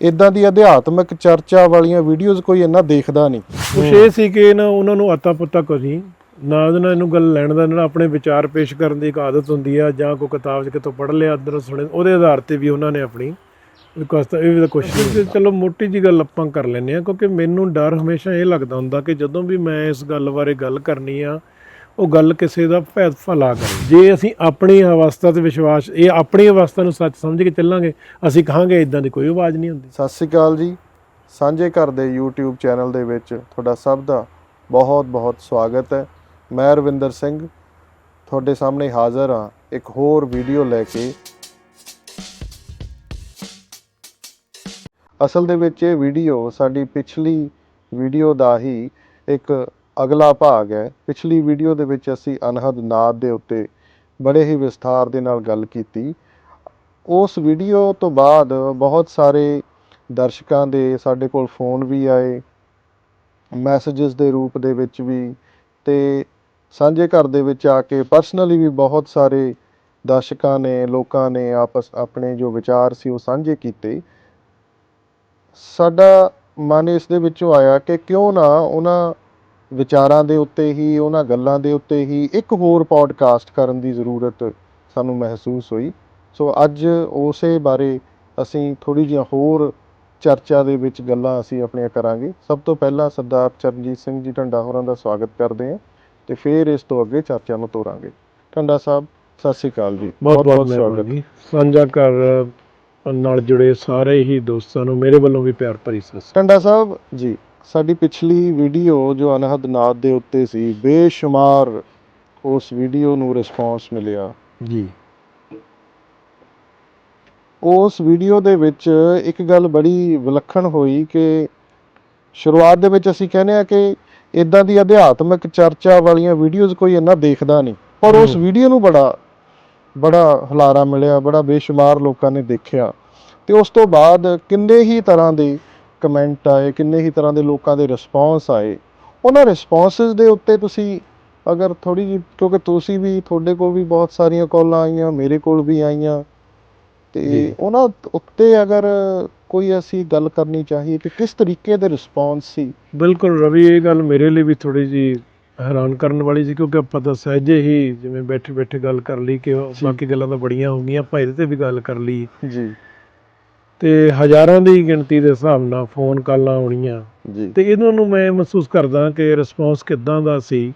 ਇਦਾਂ ਦੀ ਅਧਿਆਤਮਿਕ ਚਰਚਾ ਵਾਲੀਆਂ ਵੀਡੀਓਜ਼ ਕੋਈ ਇੰਨਾ ਦੇਖਦਾ ਨਹੀਂ। ਕੁਛ ਇਹ ਸੀ ਕਿ ਨਾ ਉਹਨਾਂ ਨੂੰ ਆਤਾ ਪੁੱਤਾ ਕੋਈ ਨਾ ਉਹਦੇ ਨਾਲ ਇਹਨੂੰ ਗੱਲ ਲੈਣ ਦਾ, ਨਾ ਆਪਣੇ ਵਿਚਾਰ ਪੇਸ਼ ਕਰਨ ਦੀ ਇੱਕ ਆਦਤ ਹੁੰਦੀ ਆ, ਜਾਂ ਕੋਈ ਕਿਤਾਬ 'ਚ ਕਿਤੋਂ ਪੜ੍ਹ ਲਿਆ, ਅੰਦਰ ਸੁਣੇ, ਉਹਦੇ ਆਧਾਰ ਤੇ ਵੀ ਉਹਨਾਂ ਨੇ ਆਪਣੀ ਰਿਕੁਐਸਟ ਇਹ ਵੀ ਕੁਐਸਚਨ ਚਲੋ ਮੋਟੀ ਜੀ ਗੱਲ ਆਪਾਂ ਕਰ ਲੈਂਦੇ ਆ ਕਿਉਂਕਿ ਮੈਨੂੰ ਡਰ ਹਮੇਸ਼ਾ ਇਹ ਲੱਗਦਾ ਹੁੰਦਾ ਕਿ ਜਦੋਂ ਵੀ ਮੈਂ ਇਸ ਗੱਲ ਬਾਰੇ ਗੱਲ ਕਰਨੀ ਆ ਉਹ ਗੱਲ ਕਿਸੇ ਦਾ ਭੈਦ ਭਲਾ ਕਰੇ। ਜੇ ਅਸੀਂ ਆਪਣੀ ਅਵਸਥਾ ਤੇ ਵਿਸ਼ਵਾਸ, ਇਹ ਆਪਣੀ ਅਵਸਥਾ ਨੂੰ ਸੱਚ ਸਮਝ ਕੇ ਚੱਲਾਂਗੇ, ਅਸੀਂ ਕਹਾਂਗੇ ਇਦਾਂ ਦੀ ਕੋਈ ਆਵਾਜ਼ ਨਹੀਂ ਹੁੰਦੀ। ਸਤਿ ਸ਼੍ਰੀ ਅਕਾਲ ਜੀ। ਸਾਂਝੇ ਘਰ ਦੇ YouTube ਚੈਨਲ ਦੇ ਵਿੱਚ ਤੁਹਾਡਾ ਸਭ ਦਾ ਬਹੁਤ ਬਹੁਤ ਸਵਾਗਤ ਹੈ। ਮੈਂ ਰਵਿੰਦਰ ਸਿੰਘ, ਤੁਹਾਡੇ ਸਾਹਮਣੇ ਹਾਜ਼ਰ ਹਾਂ ਇੱਕ ਹੋਰ ਵੀਡੀਓ ਲੈ ਕੇ। ਅਸਲ ਦੇ ਵਿੱਚ ਇਹ ਵੀਡੀਓ ਸਾਡੀ ਪਿਛਲੀ ਵੀਡੀਓ ਦਾ ਹੀ ਇੱਕ ਅਗਲਾ ਭਾਗ ਹੈ। ਪਿਛਲੀ ਵੀਡੀਓ ਦੇ ਵਿੱਚ ਅਸੀਂ ਅਨਹਦ ਨਾਦ ਦੇ ਉੱਤੇ ਬੜੇ ਹੀ ਵਿਸਥਾਰ ਦੇ ਨਾਲ ਗੱਲ ਕੀਤੀ। ਉਸ ਵੀਡੀਓ ਤੋਂ ਬਾਅਦ ਬਹੁਤ ਸਾਰੇ ਦਰਸ਼ਕਾਂ ਦੇ ਸਾਡੇ ਕੋਲ ਫੋਨ ਵੀ ਆਏ ਮੈਸੇजेस ਦੇ ਰੂਪ ਦੇ ਵਿੱਚ ਵੀ ਤੇ ਸਾਂਝੇ ਘਰ ਦੇ ਵਿੱਚ ਆ ਕੇ ਪਰਸਨਲੀ ਵੀ ਬਹੁਤ ਸਾਰੇ ਦਰਸ਼ਕਾਂ ਨੇ, ਲੋਕਾਂ ਨੇ ਆਪਸ, ਆਪਣੇ ਜੋ ਵਿਚਾਰ ਸੀ ਉਹ ਸਾਂਝੇ ਕੀਤੇ। ਸਾਡਾ ਮਨ ਇਸ ਦੇ ਵਿੱਚੋਂ ਆਇਆ ਕਿ ਕਿਉਂ ਨਾ ਉਹਨਾਂ ਵਿਚਾਰਾਂ ਦੇ ਉੱਤੇ ਹੀ ਉਹਨਾਂ ਗੱਲਾਂ ਦੇ ਉੱਤੇ ਹੀ ਇੱਕ ਹੋਰ ਪੋਡਕਾਸਟ ਕਰਨ ਦੀ ਜ਼ਰੂਰਤ ਸਾਨੂੰ ਮਹਿਸੂਸ ਹੋਈ। ਸੋ ਅੱਜ ਉਸੇ ਬਾਰੇ ਅਸੀਂ ਥੋੜੀ ਜਿਹੀ ਹੋਰ ਚਰਚਾ ਦੇ ਵਿੱਚ ਗੱਲਾਂ ਅਸੀਂ ਆਪਣੀਆਂ ਕਰਾਂਗੇ। ਸਭ ਤੋਂ ਪਹਿਲਾਂ ਸਰਦਾਰ ਚਰਨਜੀਤ ਸਿੰਘ ਜੀ ਢੰਡਾ ਹੋਰਾਂ ਦਾ ਸਵਾਗਤ ਕਰਦੇ ਹਾਂ ਤੇ ਫਿਰ ਇਸ ਤੋਂ ਅੱਗੇ ਚਰਚਾ ਨੂੰ ਤੋਰਾਂਗੇ। ਢੰਡਾ ਸਾਹਿਬ ਸਤਿ ਸ਼੍ਰੀ ਅਕਾਲ ਜੀ। ਬਹੁਤ ਬਹੁਤ ਮਿਹਰਬਾਨੀ। ਸਾਂਝਾ ਕਰ ਨਾਲ ਜੁੜੇ ਸਾਰੇ ਹੀ ਦੋਸਤਾਂ ਨੂੰ ਮੇਰੇ ਵੱਲੋਂ ਵੀ ਪਿਆਰ ਭਰੀ ਸਤਿ ਸ੍ਰੀ ਟੰਡਾ ਸਾਹਿਬ ਜੀ। ਸਾਡੀ ਪਿਛਲੀ ਵੀਡੀਓ ਜੋ ਅਨਹਦ ਨਾਦ ਦੇ ਉੱਤੇ ਸੀ ਬੇਸ਼ੁਮਾਰ ਉਸ ਵੀਡੀਓ ਨੂੰ ਰਿਸਪੌਂਸ ਮਿਲਿਆ। ਜੀ। ਉਸ ਵੀਡੀਓ ਦੇ ਵਿੱਚ ਇੱਕ ਗੱਲ ਬੜੀ ਵਿਲੱਖਣ ਹੋਈ ਕਿ ਸ਼ੁਰੂਆਤ ਦੇ ਵਿੱਚ ਅਸੀਂ ਕਹਿੰਦੇ ਆ ਕਿ ਇਦਾਂ ਦੀ ਅਧਿਆਤਮਿਕ ਚਰਚਾ ਵਾਲੀਆਂ ਵੀਡੀਓਜ਼ ਕੋਈ ਇੰਨਾ ਦੇਖਦਾ ਨਹੀਂ ਪਰ ਉਸ। ਵੀਡੀਓ ਨੂੰ ਬੜਾ ਬੜਾ ਹੁਲਾਰਾ ਮਿਲਿਆ ਬੜਾ ਬੇਸ਼ੁਮਾਰ ਲੋਕਾਂ ਨੇ ਦੇਖਿਆ। ਤੇ ਉਸ ਤੋਂ ਬਾਅਦ ਕਿੰਨੇ ਹੀ ਤਰ੍ਹਾਂ ਦੇ ਕਮੈਂਟ ਆਏ ਕਿੰਨੇ ਹੀ ਤਰ੍ਹਾਂ ਦੇ ਲੋਕਾਂ ਦੇ ਰਿਸਪੌਂਸ ਆਏ। ਉਹਨਾਂ ਰਿਸਪੌਂਸਸ ਦੇ ਉੱਤੇ ਤੁਸੀਂ ਅਗਰ ਥੋੜੀ ਜਿਹੀ ਕਿਉਂਕਿ ਤੁਸੀਂ ਵੀ ਤੁਹਾਡੇ ਕੋਲ ਵੀ ਬਹੁਤ ਸਾਰੀਆਂ ਕਾਲਾਂ ਆਈਆਂ ਮੇਰੇ ਕੋਲ ਵੀ ਆਈਆਂ। ਤੇ। ਉਹਨਾਂ ਉੱਤੇ ਅਗਰ ਕੋਈ ਅਸੀਂ ਗੱਲ ਕਰਨੀ ਚਾਹੀਏ ਕਿ ਕਿਸ ਤਰੀਕੇ ਦੇ ਰਿਸਪੌਂਸ ਸੀ? ਬਿਲਕੁਲ ਰਵੀ ਇਹ ਗੱਲ ਮੇਰੇ ਲਈ ਵੀ ਥੋੜੀ ਜੀ ਹੈਰਾਨ ਕਰਨ ਵਾਲੀ ਸੀ ਕਿਉਂਕਿ ਆਪਾਂ ਤਾਂ ਸਹਿਜੇ ਹੀ ਜਿਵੇਂ ਬੈਠੇ ਬੈਠੇ ਗੱਲ ਕਰ ਲਈ ਕਿ। ਬਾਕੀ ਗੱਲਾਂ ਤਾਂ ਬੜੀਆਂ ਹੋ ਗਈਆਂ ਆਪਾਂ ਇਹਦੇ ਤੇ ਵੀ ਗੱਲ ਕਰ ਲਈ। ਜੀ। ਤੇ ਹਜ਼ਾਰਾਂ ਦੀ ਗਿਣਤੀ ਦੇ ਹਿਸਾਬ ਨਾਲ ਫੋਨ ਕਾਲਾਂ ਆਉਣੀਆਂ। ਜੀ। ਤੇ ਇਹਨਾਂ ਨੂੰ ਮੈਂ ਮਹਿਸੂਸ ਕਰਦਾ ਕਿ ਰਿਸਪੌਂਸ ਕਿੱਦਾਂ ਦਾ ਸੀ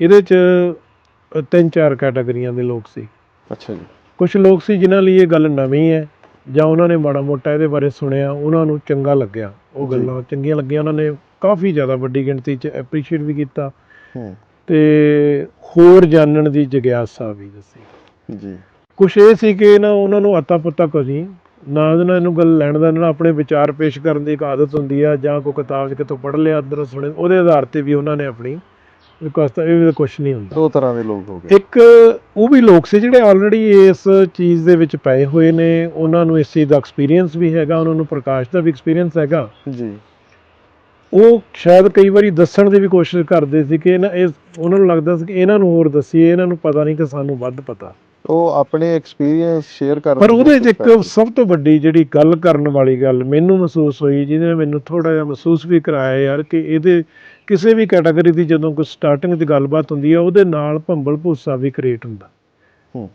ਇਹਦੇ ਚ ਤਿੰਨ ਚਾਰ ਕੈਟਾਗਰੀਆਂ ਦੇ ਲੋਕ ਸੀ। ਅੱਛਾ ਜੀ। ਕੁਝ ਲੋਕ ਸੀ ਜਿਨ੍ਹਾਂ ਲਈ ਇਹ ਗੱਲ ਨਵੀਂ ਹੈ ਜਾਂ ਉਹਨਾਂ ਨੇ ਮਾੜਾ ਮੋਟਾ ਇਹਦੇ ਬਾਰੇ ਸੁਣਿਆ ਉਹਨਾਂ ਨੂੰ ਚੰਗਾ ਲੱਗਿਆ। ਉਹ। ਗੱਲਾਂ ਚੰਗੀਆਂ ਲੱਗੀਆਂ ਉਹਨਾਂ ਨੇ ਕਾਫੀ ਜ਼ਿਆਦਾ ਵੱਡੀ ਗਿਣਤੀ 'ਚ ਐਪਰੀਸ਼ੀਏਟ ਵੀ ਕੀਤਾ। ਤੇ ਹੋਰ ਜਾਣਨ ਦੀ ਜਿਗਿਆਸਾ ਵੀ ਦੱਸੀ। ਜੀ। ਕੁਛ ਇਹ ਸੀ ਕਿ ਨਾ ਉਹਨਾਂ ਨੂੰ ਆਤਾ ਪਤਾ ਕੋਈ ਨਾ ਉਹਦੇ ਨਾਲ ਇਹਨੂੰ ਗੱਲ ਲੈਣ ਦਾ ਨਾ ਆਪਣੇ ਵਿਚਾਰ ਪੇਸ਼ ਕਰਨ ਦੀ ਇੱਕ ਆਦਤ ਹੁੰਦੀ ਆ ਜਾਂ ਕੋਈ ਕਿਤਾਬ 'ਚ ਕਿਤੋਂ ਪੜ੍ਹ ਲਿਆ ਅੰਦਰ ਸੁਣੇ ਉਹਦੇ ਆਧਾਰ ਤੇ ਵੀ ਉਹਨਾਂ ਨੇ ਆਪਣੀ ਰਿਕੁਐਸਟ ਇਹ ਵੀ ਕੁਛ ਨਹੀਂ ਹੁੰਦਾ। ਦੋ ਤਰ੍ਹਾਂ ਦੇ ਲੋਕ ਹੋ ਗਏ। ਇੱਕ ਉਹ ਵੀ ਲੋਕ ਸੀ ਜਿਹੜੇ ਆਲਰੇਡੀ ਇਸ ਚੀਜ਼ ਦੇ ਵਿੱਚ ਪਏ ਹੋਏ ਨੇ ਉਹਨਾਂ ਨੂੰ ਇਸ ਚੀਜ਼ ਦਾ ਐਕਸਪੀਰੀਅੰਸ ਵੀ ਹੈਗਾ ਉਹਨਾਂ ਨੂੰ ਪ੍ਰਕਾਸ਼ ਦਾ ਵੀ ਐਕਸਪੀਰੀਅੰਸ ਹੈਗਾ। ਜੀ। ਉਹ ਸ਼ਾਇਦ ਕਈ ਵਾਰੀ ਦੱਸਣ ਦੀ ਵੀ ਕੋਸ਼ਿਸ਼ ਕਰਦੇ ਸੀ ਕਿ ਇਹਨਾਂ ਇਹ ਉਹਨਾਂ ਨੂੰ ਲੱਗਦਾ ਸੀ ਕਿ ਇਹਨਾਂ ਨੂੰ ਹੋਰ ਦੱਸੀਏ ਇਹਨਾਂ ਨੂੰ ਪਤਾ ਨਹੀਂ ਕਿ ਸਾਨੂੰ ਵੱਧ ਪਤਾ। ਉਹ ਆਪਣੇ ਐਕਸਪੀਰੀਅੰਸ ਸ਼ੇਅਰ ਕਰਨ ਪਰ ਉਹਦੇ 'ਚ ਇੱਕ। ਸਭ ਤੋਂ ਵੱਡੀ ਜਿਹੜੀ ਗੱਲ ਕਰਨ ਵਾਲੀ ਗੱਲ ਮੈਨੂੰ ਮਹਿਸੂਸ ਹੋਈ ਜਿਹਨੇ ਮੈਨੂੰ ਥੋੜਾ ਜਿਹਾ ਮਹਿਸੂਸ ਵੀ ਕਰਾਇਆ ਯਾਰ ਕਿ ਇਹਦੇ ਕਿਸੇ ਵੀ ਕੈਟਾਗਰੀ ਦੀ ਜਦੋਂ ਕੋਈ ਸਟਾਰਟਿੰਗ ਦੀ ਗੱਲਬਾਤ ਹੁੰਦੀ ਹੈ ਉਹਦੇ ਨਾਲ ਭੰਬਲ ਭੂਸਾ ਵੀ ਕ੍ਰੀਏਟ ਹੁੰਦਾ। ਹੂੰ।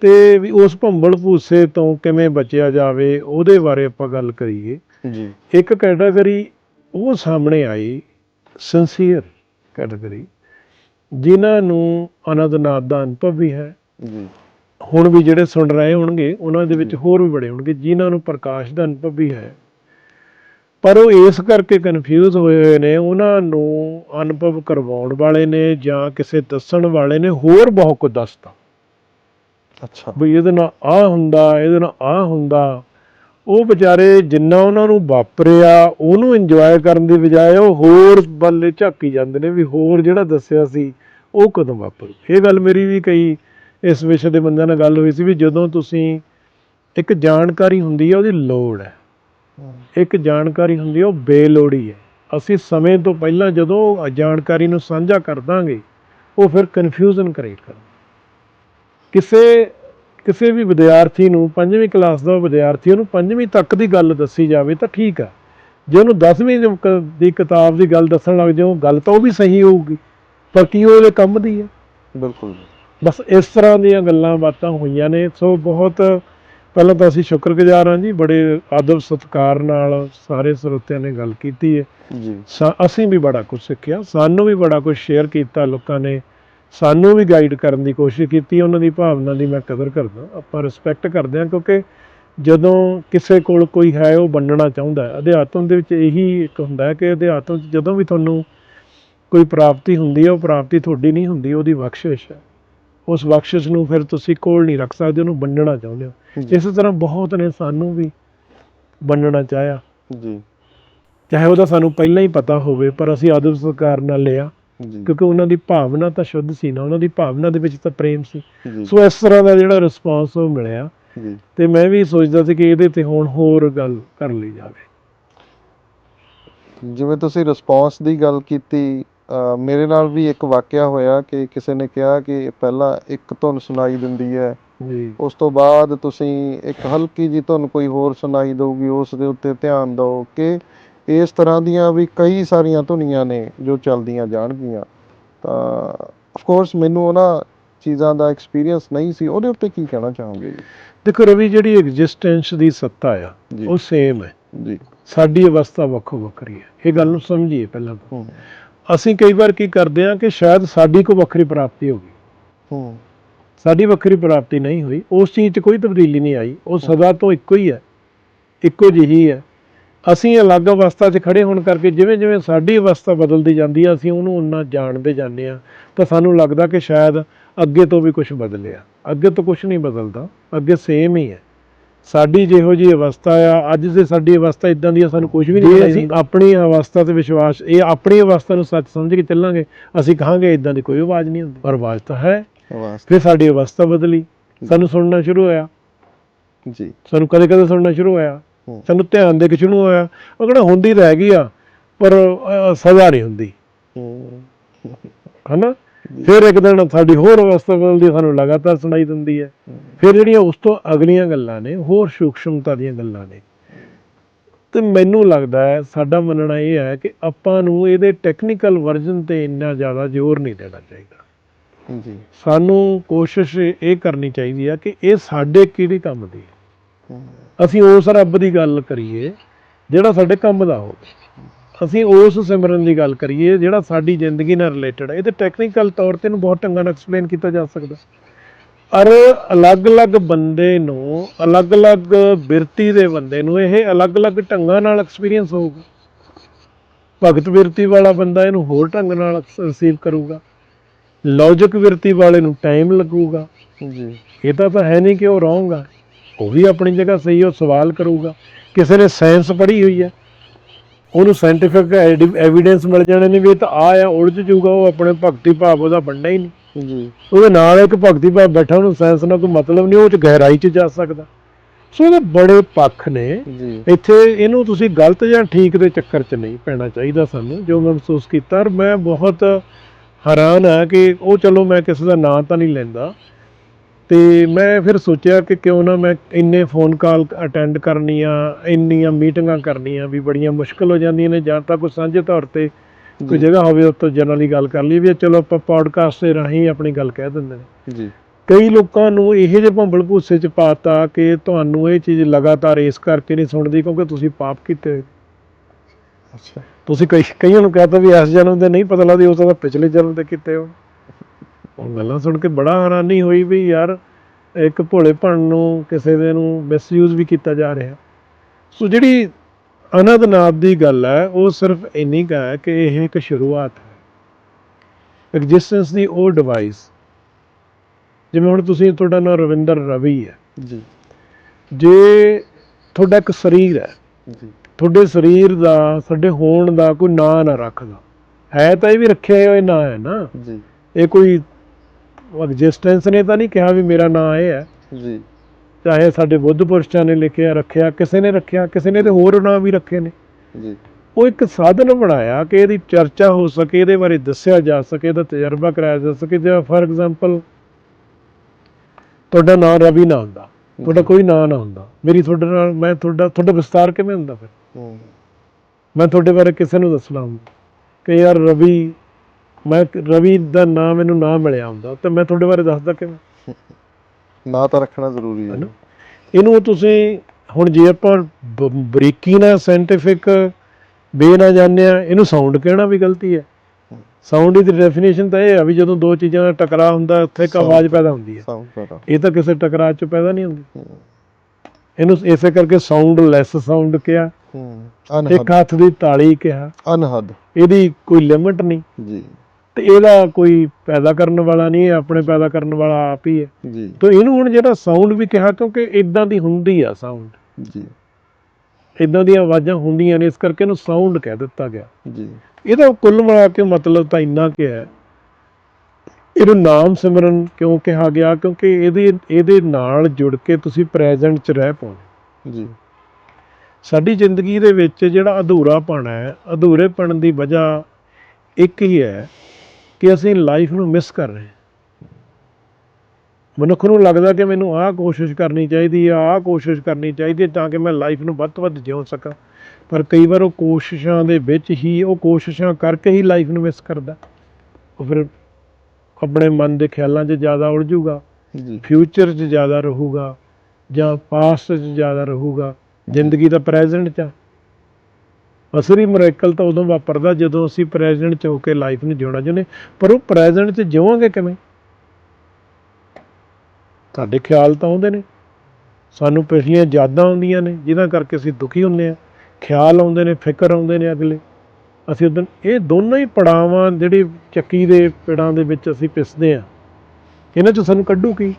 ਤੇ ਵੀ ਉਸ ਭੰਬਲ ਭੂਸੇ ਤੋਂ ਕਿਵੇਂ ਬਚਿਆ ਜਾਵੇ ਉਹਦੇ ਬਾਰੇ ਆਪਾਂ ਗੱਲ ਕਰੀਏ। ਜੀ। ਇੱਕ ਕੈਟਾਗਰੀ ਉਹ ਸਾਹਮਣੇ ਆਈ ਸਿੰਸੀਅਰ ਕੈਟਾਗਰੀ ਜਿਨ੍ਹਾਂ ਨੂੰ ਆਨੰਦ ਨਾਦ ਦਾ ਅਨੁਭਵ ਵੀ ਹੈ। ਜੀ। ਹੁਣ ਵੀ ਜਿਹੜੇ ਸੁਣ ਰਹੇ ਹੋਣਗੇ ਉਹਨਾਂ ਦੇ ਵਿੱਚ ਹੋਰ ਵੀ ਬੜੇ ਹੋਣਗੇ ਜਿਨ੍ਹਾਂ ਨੂੰ ਪ੍ਰਕਾਸ਼ ਦਾ ਅਨੁਭਵ ਵੀ ਹੈ। ਪਰ ਉਹ ਇਸ ਕਰਕੇ ਕਨਫਿਊਜ਼ ਹੋਏ ਹੋਏ ਨੇ ਉਹਨਾਂ ਨੂੰ ਅਨੁਭਵ ਕਰਵਾਉਣ ਵਾਲੇ ਨੇ ਜਾਂ ਕਿਸੇ ਦੱਸਣ ਵਾਲੇ ਨੇ ਹੋਰ ਬਹੁਤ ਕੁਝ ਦੱਸਤਾ। ਅੱਛਾ। ਵੀ ਇਹਦੇ ਨਾਲ ਆ ਹੁੰਦਾ ਇਹਦੇ ਨਾਲ ਆ ਹੁੰਦਾ। ਉਹ ਵਿਚਾਰੇ ਜਿੰਨਾ ਉਹਨਾਂ ਨੂੰ ਵਾਪਰਿਆ ਉਹਨੂੰ ਇੰਜੋਏ ਕਰਨ ਦੀ ਬਜਾਏ ਉਹ ਹੋਰ ਬੱਲੇ ਝਾਕੀ ਜਾਂਦੇ ਨੇ ਵੀ ਹੋਰ ਜਿਹੜਾ ਦੱਸਿਆ ਸੀ ਉਹ ਕਦੋਂ ਵਾਪਰੂ? ਇਹ ਗੱਲ ਮੇਰੀ ਵੀ ਕਈ ਇਸ ਵਿਸ਼ੇ ਦੇ ਬੰਦਿਆਂ ਨਾਲ ਗੱਲ ਹੋਈ ਸੀ ਵੀ ਜਦੋਂ ਤੁਸੀਂ ਇੱਕ ਜਾਣਕਾਰੀ ਹੁੰਦੀ ਹੈ ਉਹਦੀ ਲੋੜ ਹੈ। ਇੱਕ ਜਾਣਕਾਰੀ ਹੁੰਦੀ ਹੈ ਉਹ ਬੇਲੋੜੀ ਹੈ। ਅਸੀਂ ਸਮੇਂ ਤੋਂ ਪਹਿਲਾਂ ਜਦੋਂ ਉਹ ਜਾਣਕਾਰੀ ਨੂੰ ਸਾਂਝਾ ਕਰ ਦਾਂਗੇ ਉਹ ਫਿਰ ਕਨਫਿਊਜ਼ਨ ਕ੍ਰੀਏਟ ਕਰ ਕਿਸੇ ਕਿਸੇ ਵੀ ਵਿਦਿਆਰਥੀ ਨੂੰ ਪੰਜਵੀਂ ਕਲਾਸ ਦਾ ਵਿਦਿਆਰਥੀ ਉਹਨੂੰ ਪੰਜਵੀਂ ਤੱਕ ਦੀ ਗੱਲ ਦੱਸੀ ਜਾਵੇ ਤਾਂ ਠੀਕ ਆ ਜੇ ਉਹਨੂੰ 10ਵੀਂ ਦੀ ਕਿਤਾਬ ਦੀ ਗੱਲ ਦੱਸਣ ਲੱਗ ਜਾਓ ਗੱਲ ਤਾਂ ਉਹ ਵੀ ਸਹੀ ਹੋਊਗੀ ਪਰ ਕੀ ਉਹ ਉਹਦੇ ਕੰਮ ਦੀ ਹੈ? ਬਿਲਕੁਲ ਬਸ ਇਸ ਤਰ੍ਹਾਂ ਦੀਆਂ ਗੱਲਾਂ ਬਾਤਾਂ ਹੋਈਆਂ ਨੇ। ਸੋ ਬਹੁਤ ਪਹਿਲਾਂ ਤਾਂ ਅਸੀਂ ਸ਼ੁਕਰਗੁਜ਼ਾਰ ਹਾਂ ਜੀ ਬੜੇ ਆਦਰ ਸਤਿਕਾਰ ਨਾਲ ਸਾਰੇ ਸਰੋਤਿਆਂ ਨੇ ਗੱਲ ਕੀਤੀ ਹੈ। ਜੀ। ਅਸੀਂ ਵੀ ਬੜਾ ਕੁਝ ਸਿੱਖਿਆ ਸਾਨੂੰ ਵੀ ਬੜਾ ਕੁਝ ਸ਼ੇਅਰ ਕੀਤਾ ਲੋਕਾਂ ਨੇ ਸਾਨੂੰ ਵੀ ਗਾਈਡ ਕਰਨ ਦੀ ਕੋਸ਼ਿਸ਼ ਕੀਤੀ ਉਹਨਾਂ ਦੀ ਭਾਵਨਾ ਦੀ ਮੈਂ ਕਦਰ ਕਰਦਾ। ਆਪਾਂ ਰਿਸਪੈਕਟ ਕਰਦੇ ਹਾਂ ਕਿਉਂਕਿ ਜਦੋਂ ਕਿਸੇ ਕੋਲ ਕੋਈ ਹੈ ਉਹ ਵੰਡਣਾ ਚਾਹੁੰਦਾ ਹੈ। ਅਧਿਆਤਮ ਦੇ ਵਿੱਚ ਇਹੀ ਇੱਕ ਹੁੰਦਾ ਹੈ ਕਿ ਅਧਿਆਤਮ ਜਦੋਂ ਵੀ ਤੁਹਾਨੂੰ ਕੋਈ ਪ੍ਰਾਪਤੀ ਹੁੰਦੀ ਹੈ ਉਹ ਪ੍ਰਾਪਤੀ ਤੁਹਾਡੀ ਨਹੀਂ ਹੁੰਦੀ ਉਹਦੀ ਬਖਸ਼ਿਸ਼ ਹੈ। ਉਸ ਬਖਸ਼ਿਸ਼ ਨੂੰ ਫਿਰ ਤੁਸੀਂ ਕੋਲ ਨਹੀਂ ਰੱਖ ਸਕਦੇ ਉਹਨੂੰ ਵੰਡਣਾ ਚਾਹੁੰਦੇ ਹੋ। ਇਸੇ ਤਰ੍ਹਾਂ ਬਹੁਤ ਨੇ ਸਾਨੂੰ ਵੀ ਵੰਡਣਾ ਚਾਹਿਆ। ਜੀ। ਚਾਹੇ ਉਹਦਾ ਸਾਨੂੰ ਪਹਿਲਾਂ ਹੀ ਪਤਾ ਹੋਵੇ ਪਰ ਅਸੀਂ ਆਦਰ ਸਤਿਕਾਰ ਨਾਲ ਲਿਆ। ਕਿਉਂਕਿ ਉਹਨਾਂ ਦੀ ਭਾਵਨਾ ਤਾਂ ਸ਼ੁੱਧ ਸੀ ਨਾ ਉਹਨਾਂ ਦੀ ਭਾਵਨਾ ਦੇ ਵਿੱਚ ਤਾਂ ਪ੍ਰੇਮ ਸੀ। ਸੋ ਇਸ ਤਰ੍ਹਾਂ ਦਾ ਜਿਹੜਾ ਰਿਸਪਾਂਸ ਉਹ ਮਿਲਿਆ। ਤੇ ਮੈਂ ਵੀ ਸੋਚਦਾ ਸੀ ਕਿ ਇਹਦੇ ਤੇ ਹੁਣ ਹੋਰ ਗੱਲ ਕਰ ਲਈ ਜਾਵੇ। ਜਿਵੇਂ ਤੁਸੀਂ ਰਿਸਪੌਂਸ ਦੀ ਗੱਲ ਕੀਤੀ ਮੇਰੇ ਨਾਲ ਵੀ ਇੱਕ ਵਾਕਿਆ ਹੋਇਆ ਕਿ ਕਿਸੇ ਨੇ ਕਿਹਾ ਕਿ ਪਹਿਲਾਂ ਇੱਕ ਧੁਨ ਸੁਣਾਈ ਦਿੰਦੀ ਹੈ। ਜੀ। ਉਸ ਤੋਂ ਬਾਅਦ ਤੁਸੀਂ ਇੱਕ ਹਲਕੀ ਜੀ ਤੁਹਾਨੂੰ ਕੋਈ ਹੋਰ ਸੁਣਾਈ ਦਊਗੀ ਉਸ ਦੇ ਉੱਤੇ ਧਿਆਨ ਦਿਓ ਕਿ ਇਸ ਤਰ੍ਹਾਂ ਦੀਆਂ ਵੀ ਕਈ ਸਾਰੀਆਂ ਧੁਨੀਆਂ ਨੇ ਜੋ ਚੱਲਦੀਆਂ ਜਾਣਗੀਆਂ। ਤਾਂ ਆਫ ਕੋਰਸ ਮੈਨੂੰ ਉਹਨਾਂ ਚੀਜ਼ਾਂ ਦਾ ਐਕਸਪੀਰੀਅੰਸ ਨਹੀਂ ਸੀ। ਉਹਦੇ ਉੱਤੇ ਕੀ ਕਹਿਣਾ ਚਾਹੋਗੇ ਜੀ? ਦੇਖੋ ਰਵੀ ਜਿਹੜੀ ਐਗਜ਼ਿਸਟੈਂਸ ਦੀ ਸੱਤਾ ਆ ਉਹ ਸੇਮ ਹੈ। ਜੀ। ਸਾਡੀ ਅਵਸਥਾ ਵੱਖੋ ਵੱਖਰੀ ਹੈ। ਇਹ ਗੱਲ ਨੂੰ ਸਮਝੀਏ ਪਹਿਲਾਂ ਅਸੀਂ ਕਈ ਵਾਰ ਕੀ ਕਰਦੇ ਹਾਂ ਕਿ ਸ਼ਾਇਦ ਸਾਡੀ ਕੋਈ ਵੱਖਰੀ ਪ੍ਰਾਪਤੀ ਹੋ ਗਈ। ਹੂੰ। ਸਾਡੀ ਵੱਖਰੀ ਪ੍ਰਾਪਤੀ ਨਹੀਂ ਹੋਈ। ਉਸ ਚੀਜ਼ 'ਚ ਕੋਈ ਤਬਦੀਲੀ ਨਹੀਂ ਆਈ। ਉਹ ਸਦਾ ਤੋਂ ਇੱਕੋ ਹੀ ਹੈ। ਇੱਕੋ ਜਿਹੀ ਹੈ। ਅਸੀਂ ਅਲੱਗ ਅਵਸਥਾ 'ਚ ਖੜੇ ਹੋਣ ਕਰਕੇ ਜਿਵੇਂ ਜਿਵੇਂ ਸਾਡੀ ਅਵਸਥਾ ਬਦਲਦੀ ਜਾਂਦੀ ਹੈ ਅਸੀਂ ਉਹਨੂੰ ਉਨਾ ਜਾਣਦੇ ਜਾਂਦੇ ਆ ਤਾਂ ਸਾਨੂੰ ਲੱਗਦਾ ਕਿ ਸ਼ਾਇਦ ਅੱਗੇ ਤੋਂ ਵੀ ਕੁਝ ਬਦਲਿਆ। ਅੱਗੇ ਤੋਂ ਕੁਝ ਨਹੀਂ ਬਦਲਦਾ। ਅੱਗੇ ਸੇਮ ਹੀ ਹੈ। ਸਾਡੀ ਜਿਹੋ ਜੀ ਅਵਸਥਾ ਆ ਅੱਜ ਦੇ ਸਾਡੀ ਅਵਸਥਾ ਇਦਾਂ ਦੀ ਆ ਸਾਨੂੰ ਕੁਝ ਵੀ ਨਹੀਂ ਅਸੀਂ ਆਪਣੀ ਅਵਸਥਾ ਤੇ ਵਿਸ਼ਵਾਸ ਇਹ ਆਪਣੀ ਅਵਸਥਾ ਨੂੰ ਸੱਚ ਸਮਝ ਕੇ ਚੱਲਾਂਗੇ ਅਸੀਂ ਕਹਾਂਗੇ ਇਦਾਂ ਦੀ ਕੋਈ ਆਵਾਜ਼ ਨਹੀਂ ਹੁੰਦੀ। ਪਰ ਆਵਾਜ਼ ਤਾਂ ਹੈ। ਫਿਰ ਸਾਡੀ ਅਵਸਥਾ ਬਦਲੀ। ਸਾਨੂੰ ਸੁਣਨਾ ਸ਼ੁਰੂ ਹੋਇਆ। ਜੀ। ਸਾਨੂੰ ਕਦੇ ਕਦੇ ਸੁਣਨਾ ਸ਼ੁਰੂ ਹੋਇਆ। ਸਾਨੂੰ ਧਿਆਨ ਦੇ ਕੇ ਸ਼ੁਰੂ ਹੋਇਆ। ਉਹ ਕਹਿੰਦਾ ਹੁੰਦੀ ਰਹਿ ਗਈ ਆ ਪਰ ਸਜ਼ਾ ਨਹੀਂ ਹੁੰਦੀ। ਹੂੰ। ਹਨਾ? ਫਿਰ ਇੱਕ ਦਿਨ ਸਾਡੀ ਹੋਰ ਅਵਸਥਾ ਬਦਲਦੀ ਸਾਨੂੰ ਲਗਾਤਾਰ ਸੁਣਾਈ ਦਿੰਦੀ ਹੈ। ਫਿਰ ਜਿਹੜੀਆਂ ਉਸ ਤੋਂ ਅਗਲੀਆਂ ਗੱਲਾਂ ਨੇ ਹੋਰ ਸੂਖਸ਼ਮਤਾ ਦੀਆਂ ਗੱਲਾਂ ਨੇ। ਤੇ ਮੈਨੂੰ ਲੱਗਦਾ ਹੈ ਸਾਡਾ ਮੰਨਣਾ ਇਹ ਹੈ ਕਿ ਆਪਾਂ ਨੂੰ ਇਹਦੇ ਟੈਕਨੀਕਲ ਵਰਜ਼ਨ ਤੇ ਇੰਨਾ ਜ਼ਿਆਦਾ ਜ਼ੋਰ ਨਹੀਂ ਦੇਣਾ ਚਾਹੀਦਾ। ਜੀ ਸਾਨੂੰ ਕੋਸ਼ਿਸ਼ ਇਹ ਕਰਨੀ ਚਾਹੀਦੀ ਆ ਕਿ ਇਹ ਸਾਡੇ ਕਿਹੜੇ ਕੰਮ ਦੀ ਹੈ ਹੂੰ। ਅਸੀਂ ਉਸ ਰੱਬ ਦੀ ਗੱਲ ਕਰੀਏ ਜਿਹੜਾ ਸਾਡੇ ਕੰਮ ਦਾ ਹੋਵੇ। ਅਸੀਂ ਉਸ ਸਿਮਰਨ ਦੀ ਗੱਲ ਕਰੀਏ ਜਿਹੜਾ ਸਾਡੀ ਜ਼ਿੰਦਗੀ ਨਾਲ ਰਿਲੇਟਡ ਹੈ ਇਹ ਤੇ ਟੈਕਨੀਕਲ ਤੌਰ ਤੇ ਇਹਨੂੰ ਬਹੁਤ ਢੰਗਾਂ ਨਾਲ ਐਕਸਪਲੇਨ ਕੀਤਾ ਜਾ ਸਕਦਾ। ਔਰ ਅਲੱਗ-ਅਲੱਗ ਬੰਦੇ ਨੂੰ ਅਲੱਗ-ਅਲੱਗ ਬਿਰਤੀ ਦੇ ਬੰਦੇ ਨੂੰ ਇਹ ਅਲੱਗ-ਅਲੱਗ ਢੰਗਾਂ ਨਾਲ ਐਕਸਪੀਰੀਅੰਸ ਹੋਊਗਾ। ਭਗਤ ਬਿਰਤੀ ਵਾਲਾ ਬੰਦਾ ਇਹਨੂੰ ਹੋਰ ਢੰਗ ਨਾਲ ਰਿਸੀਵ ਕਰੂਗਾ। ਲੌਜਿਕ ਬਿਰਤੀ ਵਾਲੇ ਨੂੰ ਟਾਈਮ ਲੱਗੂਗਾ। ਜੀ। ਇਹ ਤਾਂ ਤਾਂ ਹੈ ਨਹੀਂ ਕਿ ਉਹ ਰੋਂਗ ਉਹ ਵੀ ਆਪਣੀ ਜਗ੍ਹਾ ਸਹੀ ਉਹ ਸਵਾਲ ਕਰੂਗਾ। ਕਿਸੇ ਨੇ ਸਾਇੰਸ ਪੜ੍ਹੀ ਹੋਈ ਹੈ ਉਹਨੂੰ ਸਾਇੰਟੀਫਿਕ ਐਵੀਡੈਂਸ ਮਿਲ ਜਾਣੇ ਨੇ ਵੀ ਇਹ ਤਾਂ ਆ ਆ ਉਲਝ ਜਾਊਗਾ ਉਹ ਆਪਣੇ ਭਗਤੀ ਭਾਵ ਉਹਦਾ ਬਣਨਾ ਹੀ ਨਹੀਂ। ਜੀ। ਉਹਦੇ ਨਾਲ ਇੱਕ ਭਗਤੀ ਭਾਵ ਬੈਠਾ ਉਹਨੂੰ ਸਾਇੰਸ ਨਾਲ ਕੋਈ ਮਤਲਬ ਨਹੀਂ ਉਹ ਚ ਗਹਿਰਾਈ ਚ ਜਾ ਸਕਦਾ। ਸੋ ਇਹਦੇ ਬੜੇ ਪੱਖ ਨੇ। ਇੱਥੇ ਇਹਨੂੰ ਤੁਸੀਂ ਗਲਤ ਜਾਂ ਠੀਕ ਦੇ ਚੱਕਰ 'ਚ ਨਹੀਂ ਪੈਣਾ ਚਾਹੀਦਾ ਸਾਨੂੰ ਜੋ ਮੈਂ ਮਹਿਸੂਸ ਕੀਤਾ। ਮੈਂ ਬਹੁਤ ਹੈਰਾਨ ਆ ਕਿ ਉਹ ਚਲੋ ਮੈਂ ਕਿਸੇ ਦਾ ਨਾਂ ਤਾਂ ਨਹੀਂ ਲੈਂਦਾ ਤੇ ਮੈਂ ਫਿਰ ਸੋਚਿਆ ਕਿ ਕਿਉਂ ਨਾ ਮੈਂ ਇੰਨੇ ਫੋਨ ਕਾਲ ਅਟੈਂਡ ਕਰਨੀਆਂ ਇੰਨੀਆਂ ਮੀਟਿੰਗਾਂ ਕਰਨੀਆਂ ਵੀ ਬੜੀਆਂ ਮੁਸ਼ਕਲ ਹੋ ਜਾਂਦੀਆਂ ਨੇ ਜਾਂ ਤਾਂ ਕੋਈ ਸਾਂਝੇ ਤੌਰ ਤੇ ਕੋਈ ਜਗ੍ਹਾ ਹੋਵੇ ਉੱਤੋਂ ਜਨਰਲੀ ਗੱਲ ਕਰ ਲਈ ਵੀ ਚਲੋ ਆਪਾਂ ਪੌਡਕਾਸਟ ਦੇ ਰਾਹੀਂ ਆਪਣੀ ਗੱਲ ਕਹਿ ਦਿੰਦੇ ਨੇ। ਜੀ। ਕਈ ਲੋਕਾਂ ਨੂੰ ਇਹੋ ਜਿਹੇ ਭੰਬਲ ਭੂਸੇ ਚ ਪਾਤਾ ਕਿ ਤੁਹਾਨੂੰ ਇਹ ਚੀਜ਼ ਲਗਾਤਾਰ ਇਸ ਕਰਕੇ ਨਹੀਂ ਸੁਣਦੀ ਕਿਉਂਕਿ ਤੁਸੀਂ ਪਾਪ ਕੀਤੇ ਹੋਏ। ਅੱਛਾ। ਤੁਸੀਂ ਕਈ ਕਈਆਂ ਨੂੰ ਕਹਤਾ ਵੀ ਇਸ ਜਨਮ ਦੇ ਨਹੀਂ ਪਤਾ ਲੱਗਦੀ ਉਸ ਦਾ ਪਿਛਲੇ ਜਨਮ ਦੇ ਕੀਤੇ ਹੋ ਉਹ ਗੱਲਾਂ ਸੁਣ ਕੇ ਬੜਾ ਹੈਰਾਨੀ ਹੋਈ ਵੀ ਯਾਰ ਇੱਕ ਭੋਲੇ ਭਣ ਨੂੰ ਕਿਸੇ ਦੇ ਨੂੰ ਮਿਸਯੂਜ਼ ਵੀ ਕੀਤਾ ਜਾ ਰਿਹਾ। ਸੋ ਜਿਹੜੀ ਅਨੰਦਨਾਥ ਦੀ ਗੱਲ ਹੈ ਉਹ ਸਿਰਫ ਇੰਨੀ ਕੁ ਹੈ ਕਿ ਇਹ ਇੱਕ ਸ਼ੁਰੂਆਤ ਹੈ। ਐਗਜ਼ਿਸਟੈਂਸ ਦੀ ਉਹ ਡਿਵਾਈਸ ਜਿਵੇਂ ਹੁਣ ਤੁਸੀਂ ਤੁਹਾਡਾ ਨਾਮ ਰਵਿੰਦਰ ਰਵੀ ਹੈ। ਜੀ। ਜੇ ਤੁਹਾਡਾ ਇੱਕ ਸਰੀਰ ਹੈ ਜੀ। ਤੁਹਾਡੇ ਸਰੀਰ ਦਾ ਸਾਡੇ ਹੋਣ ਦਾ ਕੋਈ ਨਾਂ ਨਾ ਰੱਖਦਾ। ਹੈ ਤਾਂ ਇਹ ਵੀ ਰੱਖਿਆ ਹੋਇਆ ਨਾਂ ਹੈ ਨਾ। ਜੀ। ਇਹ ਕੋਈ ਐਗਜ਼ਿਸਟੈਂਸ ਨੇ ਤਾਂ ਨਹੀਂ ਕਿਹਾ ਵੀ ਮੇਰਾ ਨਾਂ ਇਹ ਹੈ। ਜੀ। ਚਾਹੇ ਸਾਡੇ ਬੁੱਧ ਪੁਰਸ਼ਾਂ ਨੇ ਲਿਖਿਆ ਰੱਖਿਆ ਕਿਸੇ ਨੇ ਰੱਖਿਆ ਕਿਸੇ ਨੇ ਤੇ ਹੋਰ ਨਾਂ ਵੀ ਰੱਖੇ ਨੇ। ਜੀ। ਉਹ ਇੱਕ ਸਾਧਨ ਬਣਾਇਆ ਕਿ ਇਹਦੀ ਚਰਚਾ ਹੋ ਸਕੇ ਇਹਦੇ ਬਾਰੇ ਦੱਸਿਆ ਜਾ ਸਕੇ ਇਹਦਾ ਤਜਰਬਾ ਕਰਾਇਆ ਜਾ ਸਕੇ। ਜਿਵੇਂ ਫਾਰ ਐਗਜ਼ਾਮਪਲ ਤੁਹਾਡਾ ਨਾਮ ਰਵੀ ਨਾ ਹੁੰਦਾ। ਤੁਹਾਡਾ ਕੋਈ ਨਾਂ ਨਾ ਹੁੰਦਾ। ਮੇਰੀ ਤੁਹਾਡੇ ਨਾਲ ਮੈਂ ਤੁਹਾਡਾ ਤੁਹਾਡਾ ਵਿਸਤਾਰ ਕਿਵੇਂ ਹੁੰਦਾ ਫਿਰ? ਮੈਂ ਤੁਹਾਡੇ ਬਾਰੇ ਕਿਸੇ ਨੂੰ ਦੱਸਣਾ ਹੁੰਦਾ। ਕਿ ਯਾਰ ਰਵੀ ਮੈਂ ਰਵੀ ਦਾ ਨਾਮ ਮੈਨੂੰ ਨਾ ਮਿਲਿਆ ਹੁੰਦਾ ਤੇ ਮੈਂ ਤੁਹਾਡੇ ਬਾਰੇ ਦੱਸਦਾ ਕਿਵੇਂ? ਨਾਂ ਤਾਂ ਰੱਖਣਾ ਜ਼ਰੂਰੀ ਹੈ। ਹੈਨਾ? ਇਹਨੂੰ ਤੁਸੀਂ ਹੁਣ ਜੇ ਆਪਾਂ ਬ- ਬਰੀਕੀ ਨਾਲ ਸਾਇੰਟੀਫਿਕ ਵੇ ਨਾ ਜਾਣਿਆ ਇਹਨੂੰ ਸਾਊਂਡ ਕਹਿਣਾ ਵੀ ਗਲਤੀ ਹੈ। ਸਾਊਂਡ ਦੀ ਡੈਫੀਨੇਸ਼ਨ ਤਾਂ ਇਹ ਆ ਵੀ ਜਦੋਂ ਦੋ ਚੀਜ਼ਾਂ ਦਾ ਟਕਰਾਅ ਹੁੰਦਾ ਉੱਥੇ ਇੱਕ. ਆਵਾਜ਼ ਪੈਦਾ ਹੁੰਦੀ ਹੈ। ਇਹ ਤਾਂ ਕਿਸੇ ਟਕਰਾਅ 'ਚ ਪੈਦਾ ਨਹੀਂ ਹੁੰਦੀ। ਇਹਨੂੰ ਇਸੇ ਕਰਕੇ ਸਾਊਂਡ ਲੈਸ ਸਾਊਂਡ ਕਿਹਾ। ਹੂੰ। ਇੱਕ ਹੱਥ ਦੀ ਤਾਲੀ ਕਿਹਾ। ਅਨਹਦ। ਇਹਦੀ ਕੋਈ ਲਿਮਟ ਨਹੀਂ। ਜੀ। ਤੇ ਇਹਦਾ ਕੋਈ ਪੈਦਾ ਕਰਨ ਵਾਲਾ ਨਹੀਂ ਹੈ ਆਪਣੇ ਪੈਦਾ ਕਰਨ ਵਾਲਾ ਆਪ ਹੀ ਹੈ। ਜੀ। ਤਾਂ ਇਹਨੂੰ ਹੁਣ ਜਿਹੜਾ ਸਾਊਂਡ ਵੀ ਕਿਹਾ ਕਿਉਂਕਿ ਇਦਾਂ ਦੀ ਹੁੰਦੀ ਆ ਸਾਊਂਡ ਜੀ। ਇਦਾਂ ਦੀਆਂ ਆਵਾਜ਼ਾਂ ਹੁੰਦੀਆਂ ਨੇ ਇਸ ਕਰਕੇ ਇਹਨੂੰ ਸਾਊਂਡ ਕਹਿ ਦਿੱਤਾ ਗਿਆ। ਜੀ। ਇਹਦਾ ਕੁੱਲ ਮਿਲਾ ਕੇ ਮਤਲਬ ਤਾਂ ਇੰਨਾ ਕਿ ਹੈ। ਇਹਨੂੰ ਨਾਮ ਸਿਮਰਨ ਕਿਉਂ ਕਿਹਾ ਗਿਆ? ਕਿਉਂਕਿ ਇਹਦੇ ਇਹਦੇ ਨਾਲ ਜੁੜ ਕੇ ਤੁਸੀਂ ਪ੍ਰੈਜ਼ੈਂਟ 'ਚ ਰਹਿ ਪਾਉਂਦੇ ਜੀ। ਸਾਡੀ ਜ਼ਿੰਦਗੀ ਦੇ ਵਿੱਚ ਜਿਹੜਾ ਅਧੂਰਾਪਣ ਹੈ ਅਧੂਰੇਪਣ ਦੀ ਵਜ੍ਹਾ ਇੱਕ ਹੀ ਹੈ। ਕਿ ਅਸੀਂ ਲਾਈਫ ਨੂੰ ਮਿਸ ਕਰ ਰਹੇ ਹਾਂ। ਮਨੁੱਖ ਨੂੰ ਲੱਗਦਾ ਕਿ ਮੈਨੂੰ ਆਹ ਕੋਸ਼ਿਸ਼ ਕਰਨੀ ਚਾਹੀਦੀ ਆ ਆਹ ਕੋਸ਼ਿਸ਼ ਕਰਨੀ ਚਾਹੀਦੀ ਹੈ ਤਾਂ ਕਿ ਮੈਂ ਲਾਈਫ ਨੂੰ ਵੱਧ ਤੋਂ ਵੱਧ ਜਿਉ ਸਕਾਂ। ਪਰ ਕਈ ਵਾਰ ਉਹ ਕੋਸ਼ਿਸ਼ਾਂ ਦੇ ਵਿੱਚ ਹੀ ਉਹ ਕੋਸ਼ਿਸ਼ਾਂ ਕਰਕੇ ਹੀ ਲਾਈਫ ਨੂੰ ਮਿਸ ਕਰਦਾ। ਉਹ ਫਿਰ ਆਪਣੇ ਮਨ ਦੇ ਖਿਆਲਾਂ 'ਚ ਜ਼ਿਆਦਾ ਉਲਝੂਗਾ ਜੀ। ਫਿਊਚਰ 'ਚ ਜ਼ਿਆਦਾ ਰਹੂਗਾ ਜਾਂ ਪਾਸਟ 'ਚ ਜ਼ਿਆਦਾ ਰਹੂਗਾ। ਜ਼ਿੰਦਗੀ ਦਾ ਪ੍ਰੈਜ਼ੈਂਟ 'ਚ ਆ। ਅਸਲੀ ਮਰੇਕਲ ਤਾਂ ਉਦੋਂ ਵਾਪਰਦਾ ਜਦੋਂ ਅਸੀਂ ਪ੍ਰੈਜ਼ੈਂਟ 'ਚ ਹੋ ਕੇ ਲਾਈਫ ਨੂੰ ਜਿਉਣਾ ਚਾਹੁੰਦੇ ਪਰ ਉਹ ਪ੍ਰੈਜ਼ੈਂਟ 'ਚ ਜਿਵਾਂਗੇ ਕਿਵੇਂ? ਸਾਡੇ ਖਿਆਲ ਤਾਂ ਆਉਂਦੇ ਨੇ। ਸਾਨੂੰ ਪਿਛਲੀਆਂ ਯਾਦਾਂ ਆਉਂਦੀਆਂ ਨੇ, ਜਿਹਨਾਂ ਕਰਕੇ ਅਸੀਂ ਦੁਖੀ ਹੁੰਦੇ ਆ ਖਿਆਲ ਆਉਂਦੇ ਨੇ, ਫਿਕਰ ਆਉਂਦੇ ਨੇ ਅਗਲੇ। ਅਸੀਂ ਉਦੋਂ, ਇਹ ਦੋਨੋਂ ਹੀ ਪੜਾਵਾਂ ਜਿਹੜੀ ਚੱਕੀ ਦੇ ਪਿੜਾਂ ਦੇ ਵਿੱਚ ਅਸੀਂ ਪਿਸਦੇ ਆ ਇਹਨਾਂ 'ਚ ਸਾਨੂੰ ਕੱਢੂ ਕੀ?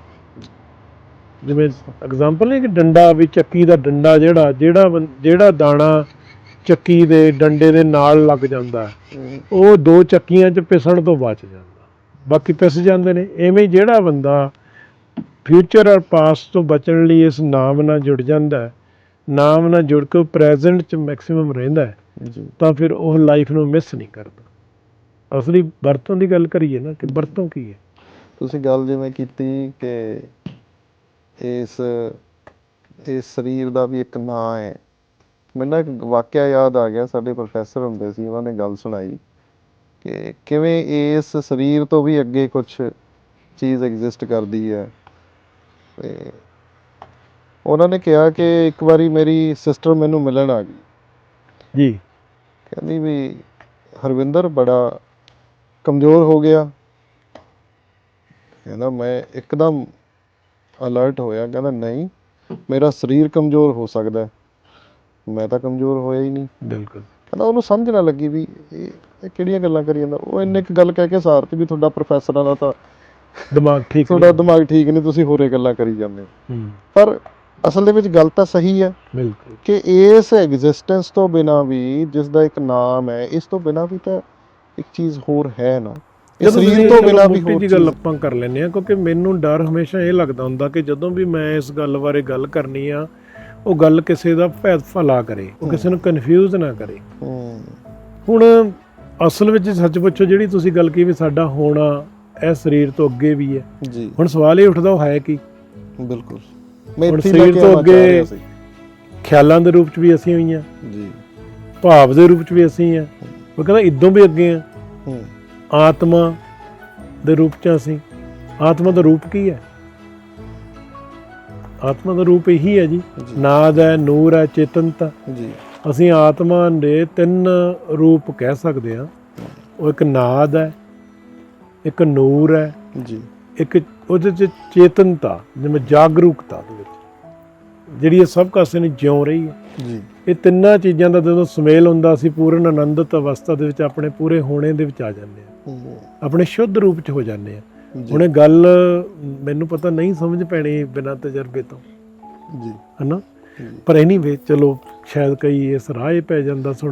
ਜਿਵੇਂ ਐਗਜ਼ਾਮਪਲ ਹੈ ਕਿ ਡੰਡਾ ਵੀ ਚੱਕੀ ਦਾ ਡੰਡਾ ਜਿਹੜਾ ਜਿਹੜਾ ਬੰ- ਜਿਹੜਾ ਦਾਣਾ ਚੱਕੀ ਦੇ ਡੰਡੇ ਦੇ ਨਾਲ ਲੱਗ ਜਾਂਦਾ ਹੈ, ਉਹ ਦੋ ਚੱਕੀਆਂ 'ਚ ਪਿਸਣ ਤੋਂ ਬਚ ਜਾਂਦਾ। ਬਾਕੀ ਪਿਸ ਜਾਂਦੇ ਨੇ। ਐਵੇਂ ਹੀ ਜਿਹੜਾ ਬੰਦਾ ਫਿਊਚਰ ਔਰ ਪਾਸਟ ਤੋਂ ਬਚਣ ਲਈ ਇਸ ਨਾਮ ਨਾਲ ਜੁੜ ਜਾਂਦਾ ਹੈ। ਨਾਮ ਨਾਲ ਜੁੜ ਕੇ ਪ੍ਰੈਜ਼ੈਂਟ 'ਚ ਮੈਕਸਿਮਮ ਰਹਿੰਦਾ ਹੈ। ਤਾਂ ਫਿਰ ਉਹ ਲਾਈਫ ਨੂੰ ਮਿਸ ਨਹੀਂ ਕਰਦਾ। ਅਸਲੀ ਵਰਤੋਂ ਦੀ ਗੱਲ ਕਰੀਏ ਨਾ ਕਿ ਵਰਤੋਂ ਕੀ ਹੈ? ਤੁਸੀਂ ਗੱਲ ਜਿਵੇਂ ਕੀਤੀ ਕਿ ਇਸ ਇਸ ਸਰੀਰ ਦਾ ਵੀ ਇੱਕ ਨਾਂ ਹੈ। ਮੈਨੂੰ ਨਾ ਇੱਕ ਵਾਕਿਆ ਯਾਦ ਆ ਗਿਆ ਸਾਡੇ ਪ੍ਰੋਫੈਸਰ ਹੁੰਦੇ ਸੀ ਉਹਨਾਂ ਨੇ ਗੱਲ ਸੁਣਾਈ ਕਿ ਕਿਵੇਂ ਇਸ ਸਰੀਰ ਤੋਂ ਵੀ ਅੱਗੇ ਕੁਝ ਚੀਜ਼ ਐਗਜ਼ਿਸਟ ਕਰਦੀ ਹੈ। ਤੇ ਉਹਨਾਂ ਨੇ ਕਿਹਾ ਕਿ ਇੱਕ ਵਾਰੀ ਮੇਰੀ ਸਿਸਟਰ ਮੈਨੂੰ ਮਿਲਣ ਆ ਗਈ। ਜੀ। ਕਹਿੰਦੀ ਵੀ ਹਰਵਿੰਦਰ ਬੜਾ ਕਮਜ਼ੋਰ ਹੋ ਗਿਆ। ਕਹਿੰਦਾ ਮੈਂ ਇੱਕਦਮ ਅਲਰਟ ਹੋਇਆ ਕਹਿੰਦਾ ਨਹੀਂ ਮੇਰਾ ਸਰੀਰ ਕਮਜ਼ੋਰ ਹੋ ਸਕਦਾ ਮੈਂ ਤਾਂ ਕਮਜ਼ੋਰ ਹੋਇਆ ਹੀ ਨਹੀਂ। ਬਿਲਕੁਲ। ਕਹਿੰਦਾ ਉਹਨੂੰ ਸਮਝ ਨਾ ਲੱਗੀ ਵੀ ਇਹ ਇਹ ਕਿਹੜੀਆਂ ਗੱਲਾਂ ਕਰੀ ਜਾਂਦਾ। ਉਹ ਇੰਨੇ ਇੱਕ ਗੱਲ ਕਹਿ ਕੇ ਸਾਰਤ ਵੀ ਤੁਹਾਡਾ ਪ੍ਰੋਫੈਸਰਾਂ ਦਾ ਤਾਂ ਦਿਮਾਗ ਠੀਕ ਤੁਹਾਡਾ ਦਿਮਾਗ ਠੀਕ ਨਹੀਂ ਤੁਸੀਂ ਹੋਰੇ ਗੱਲਾਂ ਕਰੀ ਜਾਂਦੇ ਹੋ। ਪਰ ਅਸਲ ਦੇ ਵਿੱਚ ਗੱਲ ਤਾਂ ਸਹੀ ਹੈ ਬਿਲਕੁਲ। ਕਿ ਇਸ ਐਗਜ਼ਿਸਟੈਂਸ ਤੋਂ ਬਿਨਾ ਵੀ ਜਿਸ ਦਾ ਇੱਕ ਨਾਮ ਹੈ ਇਸ ਤੋਂ ਬਿਨਾ ਵੀ ਤਾਂ ਇੱਕ ਚੀਜ਼ ਹੋਰ ਹੈ ਨਾ। ਜਦੋਂ ਸਰੀਰ ਤੋਂ ਬਿਨਾ ਵੀ ਹੋਰ ਜਿਹੀ ਗੱਲ ਚੀਜ਼। ਆਪਾਂ ਕਰ ਲੈਂਦੇ ਆ ਕਿਉਂਕਿ ਮੈਨੂੰ ਡਰ ਹਮੇਸ਼ਾ ਇਹ ਲੱਗਦਾ ਹੁੰਦਾ ਕਿ ਜਦੋਂ ਵੀ ਮੈਂ ਇਸ ਗੱਲ ਬਾਰੇ ਗੱਲ ਕਰਨੀ ਆ ਉਹ ਗੱਲ ਕਿਸੇ ਦਾ ਭੈਦ ਭਲਾ ਕਰੇ ਉਹ ਕਿਸੇ ਨੂੰ ਕਨਫਿਊਜ਼ ਨਾ ਕਰੇ। ਹੁਣ ਅਸਲ ਵਿੱਚ ਸੱਚ ਪੁੱਛੋ ਜਿਹੜੀ ਤੁਸੀਂ ਗੱਲ ਕੀਤੀ ਵੀ ਸਾਡਾ ਹੋਣਾ ਇਹ ਸਰੀਰ ਤੋਂ ਅੱਗੇ ਵੀ ਹੈ। ਜੀ। ਹੁਣ ਸਵਾਲ ਇਹ ਉੱਠਦਾ ਉਹ ਹੈ ਕੀ? ਬਿਲਕੁਲ। ਮੈਂ ਇੱਥੇ ਸਰੀਰ ਕੇ ਤੋਂ ਅੱਗੇ- ਖਿਆਲਾਂ ਦੇ ਰੂਪ 'ਚ ਵੀ ਅਸੀਂ ਹੋਈਆਂ। ਜੀ। ਭਾਵ ਦੇ ਰੂਪ 'ਚ ਵੀ ਅਸੀਂ ਆ ਉਹ ਕਹਿੰਦਾ ਇਦੋਂ ਵੀ ਅੱਗੇ ਆ ਹੂੰ। ਆਤਮਾ ਦੇ ਰੂਪ 'ਚ ਅਸੀਂ। ਆਤਮਾ ਦਾ ਰੂਪ ਕੀ ਹੈ? ਆਤਮਾ ਦਾ ਰੂਪ ਇਹੀ ਹੈ ਜੀ। ਨਾਦ ਹੈ ਨੂਰ ਹੈ ਚੇਤਨਤਾ ਜੀ। ਅਸੀਂ ਆਤਮਾ ਦੇ ਤਿੰਨ ਰੂਪ ਕਹਿ ਸਕਦੇ ਹਾਂ। ਉਹ ਇੱਕ ਨਾਦ ਹੈ ਇੱਕ ਨੂਰ ਹੈ ਜੀ। ਇੱਕ ਉਹਦੇ ਚ ਚੇਤਨਤਾ ਜਿਵੇਂ ਜਾਗਰੂਕਤਾ ਦੇ ਵਿੱਚ। ਜਿਹੜੀ ਇਹ ਸਭ ਕਾਸੇ ਨੂੰ ਜਿਉ ਰਹੀ ਹੈ। ਜੀ। ਇਹ ਤਿੰਨਾਂ ਚੀਜ਼ਾਂ ਦਾ ਜਦੋਂ ਸੁਮੇਲ ਹੁੰਦਾ ਅਸੀਂ ਪੂਰਨ ਆਨੰਦਤ ਅਵਸਥਾ ਦੇ ਵਿੱਚ ਆਪਣੇ ਪੂਰੇ ਹੋਣੇ ਦੇ ਵਿੱਚ ਆ ਜਾਂਦੇ ਹਾਂ। ਹੂੰ, ਆਪਣੇ ਸ਼ੁੱਧ ਰੂਪ 'ਚ ਹੋ ਜਾਂਦੇ ਹਾਂ। ਜੀ ਹੁਣ ਇਹ ਗੱਲ ਮੈਨੂੰ ਪਤਾ ਨਹੀਂ ਸਮਝ ਪੈਣੀ ਬਿਨਾਂ ਤਜਰਬੇ ਤੋਂ। ਜੀ। ਹਨਾ? ਪਰ ਐਨੀਵੇ ਚਲੋ ਸ਼ਾਇਦ ਕਈ ਇਸ ਰਾਹ ਪੈ ਜਾਂਦਾ ਸੁਣ